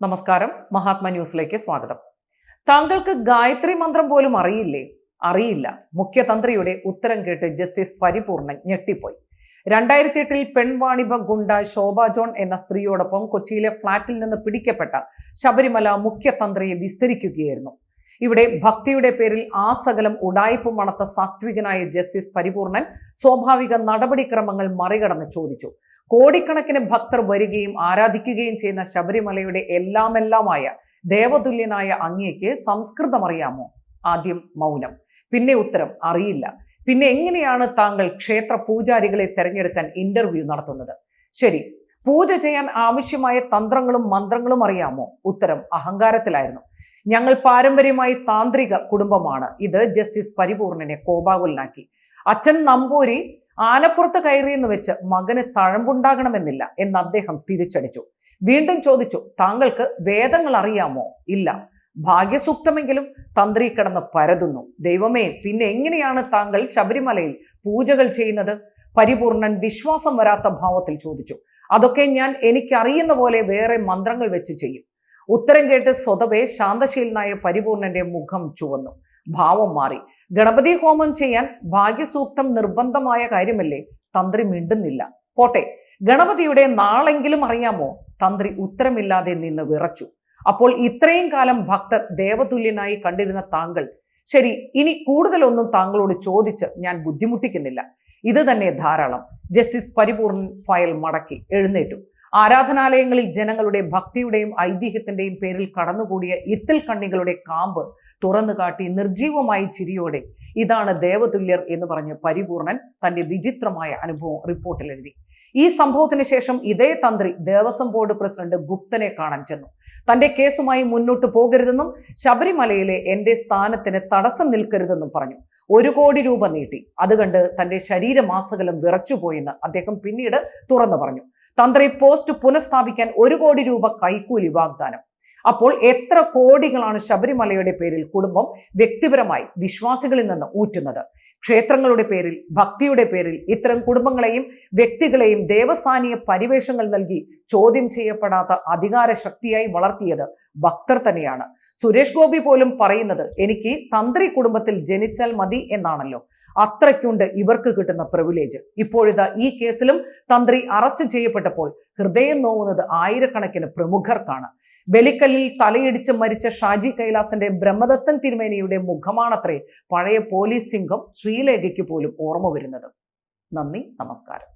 നമസ്കാരം. മഹാത്മാ ന്യൂസിലേക്ക് സ്വാഗതം. താങ്കൾക്ക് ഗായത്രി മന്ത്രം പോലും അറിയില്ലേ? അറിയില്ല. മുഖ്യതന്ത്രിയുടെ ഉത്തരം കേട്ട് ജസ്റ്റിസ് പരിപൂർണൻ ഞെട്ടിപ്പോയി. രണ്ടായിരത്തി എട്ടിൽ പെൺവാണിഭ ഗുണ്ട ശോഭ ജോൺ എന്ന സ്ത്രീയോടൊപ്പം കൊച്ചിയിലെ ഫ്ളാറ്റിൽ നിന്ന് പിടിക്കപ്പെട്ട ശബരിമല മുഖ്യതന്ത്രിയെ വിസ്തരിക്കുകയായിരുന്നു. ഇവിടെ ഭക്തിയുടെ പേരിൽ ആ സകലം ഉടായ്പ മണത്ത സാത്വികനായ ജസ്റ്റിസ് പരിപൂർണൻ സ്വാഭാവിക നടപടിക്രമങ്ങൾ മറികടന്ന് ചോദിച്ചു. കോടിക്കണക്കിന് ഭക്തർ വരികയും ആരാധിക്കുകയും ചെയ്യുന്ന ശബരിമലയുടെ എല്ലാമെല്ലാമായ ദേവതുല്യനായ അങ്ങേക്ക് സംസ്കൃതം അറിയാമോ ആദ്യം മൗനം. പിന്നെ ഉത്തരം അറിയില്ല. പിന്നെ എങ്ങനെയാണ് താങ്കൾ ക്ഷേത്ര പൂജാരികളെ തെരഞ്ഞെടുക്കാൻ ഇന്റർവ്യൂ നടത്തുന്നത്? ശരി പൂജ ചെയ്യാൻ ആവശ്യമായ തന്ത്രങ്ങളും മന്ത്രങ്ങളും അറിയാമോ? ഉത്തരം അഹങ്കാരത്തിലായിരുന്നു. ഞങ്ങൾ പാരമ്പര്യമായി താന്ത്രിക കുടുംബമാണ്. ഇത് ജസ്റ്റിസ് പരിപൂർണനെ കോപാകുലനാക്കി. അച്ഛൻ നമ്പൂരി ആനപ്പുറത്ത് കയറിയെന്ന് വെച്ച് മകന് തഴമ്പുണ്ടാകണമെന്നില്ല എന്ന് അദ്ദേഹം തിരിച്ചടിച്ചു. വീണ്ടും ചോദിച്ചു താങ്കൾക്ക് വേദങ്ങൾ അറിയാമോ? ഇല്ല. ഭാഗ്യസൂക്തമെങ്കിലും തന്ത്രി കിടന്ന് പരതുന്നു. ദൈവമേ പിന്നെ എങ്ങനെയാണ് താങ്കൾ ശബരിമലയിൽ പൂജകൾ ചെയ്യുന്നത്? പരിപൂർണൻ വിശ്വാസം വരാത്ത ഭാവത്തിൽ ചോദിച്ചു. അതൊക്കെ ഞാൻ എനിക്കറിയുന്ന പോലെ വേറെ മന്ത്രങ്ങൾ വെച്ച് ചെയ്യും. ഉത്തരം കേട്ട് സ്വതവേ ശാന്തശീലനായ പരിപൂർണന്റെ മുഖം ചുവന്നു. ഭാവം മാറി. ഗണപതി ഹോമം ചെയ്യാൻ ഭാഗ്യസൂക്തം നിർബന്ധമായ കാര്യമല്ലേ? തന്ത്രി മിണ്ടുന്നില്ല. പോട്ടെ ഗണപതിയുടെ നാളെങ്കിലും അറിയാമോ? തന്ത്രി ഉത്തരമില്ലാതെ നിന്ന് വിറച്ചു. അപ്പോൾ ഇത്രയും കാലം ഭക്തർ ദേവതുല്യനായി കണ്ടിരുന്ന താങ്കൾ ശരി ഇനി കൂടുതലൊന്നും താങ്കളോട് ചോദിച്ച് ഞാൻ ബുദ്ധിമുട്ടിക്കുന്നില്ല. ഇത് തന്നെ ധാരാളം. ജസ്റ്റിസ് പരിപൂർണൻ ഫയൽ മടക്കി എഴുന്നേറ്റു. ആരാധനാലയങ്ങളിൽ ജനങ്ങളുടെ ഭക്തിയുടെയും ഐതിഹ്യത്തിന്റെയും പേരിൽ കടന്നുകൂടിയ ഇത്തിൽ കണ്ണികളുടെ കാമ്പ് തുറന്നു കാട്ടി നിർജീവമായി ചിരിയോടെ ഇതാണ് ദേവതുല്യർ എന്ന് പറഞ്ഞ് പരിപൂർണൻ തന്റെ വിചിത്രമായ അനുഭവം റിപ്പോർട്ടിൽ എഴുതി. ഈ സംഭവത്തിന് ശേഷം ഇതേ തന്ത്രി ദേവസ്വം ബോർഡ് പ്രസിഡന്റ് ഗുപ്തനെ കാണാൻ ചെന്നു. തന്റെ കേസുമായി മുന്നോട്ട് പോകരുതെന്നും ശബരിമലയിലെ എന്റെ സ്ഥാനത്തിന് തടസ്സം നിൽക്കരുതെന്നും പറഞ്ഞു. ഒരു കോടി രൂപ നീട്ടി. അത് കണ്ട് തന്റെ ശരീരമാസകലം വിറച്ചുപോയെന്ന് അദ്ദേഹം പിന്നീട് തുറന്നു പറഞ്ഞു. തന്ത്രി പോസ്റ്റ് പുനഃസ്ഥാപിക്കാൻ ഒരു കോടി രൂപ കൈക്കൂലി വാഗ്ദാനം. അപ്പോൾ എത്ര കോടികളാണ് ശബരിമലയുടെ പേരിൽ കുടുംബം വ്യക്തിപരമായി വിശ്വാസികളിൽ നിന്ന് ഊറ്റുന്നത്? ക്ഷേത്രങ്ങളുടെ പേരിൽ ഭക്തിയുടെ പേരിൽ ഇത്തരം കുടുംബങ്ങളെയും വ്യക്തികളെയും ദേവസാനീയ പരിവേഷങ്ങൾ നൽകി ചോദ്യം ചെയ്യപ്പെടാത്ത അധികാര ശക്തിയായി വളർത്തിയത് ഭക്തർ തന്നെയാണ്. സുരേഷ് ഗോപി പോലും പറയുന്നത് എനിക്ക് തന്ത്രി കുടുംബത്തിൽ ജനിച്ചാൽ മതി എന്നാണല്ലോ. അത്രയ്ക്കുണ്ട് ഇവർക്ക് കിട്ടുന്ന പ്രിവിലേജ് ഇപ്പോഴിതാ ഈ കേസിലും തന്ത്രി അറസ്റ്റ് ചെയ്യപ്പെട്ടപ്പോൾ ഹൃദയം നോവുന്നത് ആയിരക്കണക്കിന് പ്രമുഖർക്കാണ്. വെലിക്കല്ലിൽ തലയിടിച്ച് മരിച്ച ഷാജി കൈലാസന്റെ ബ്രഹ്മദത്തൻ തിരുമേനിയുടെ മുഖമാണത്രേ പഴയ പോലീസ് സിംഗം ശ്രീലേഖയ്ക്ക് പോലും ഓർമ്മ വരുന്നത്. നന്ദി നമസ്കാരം.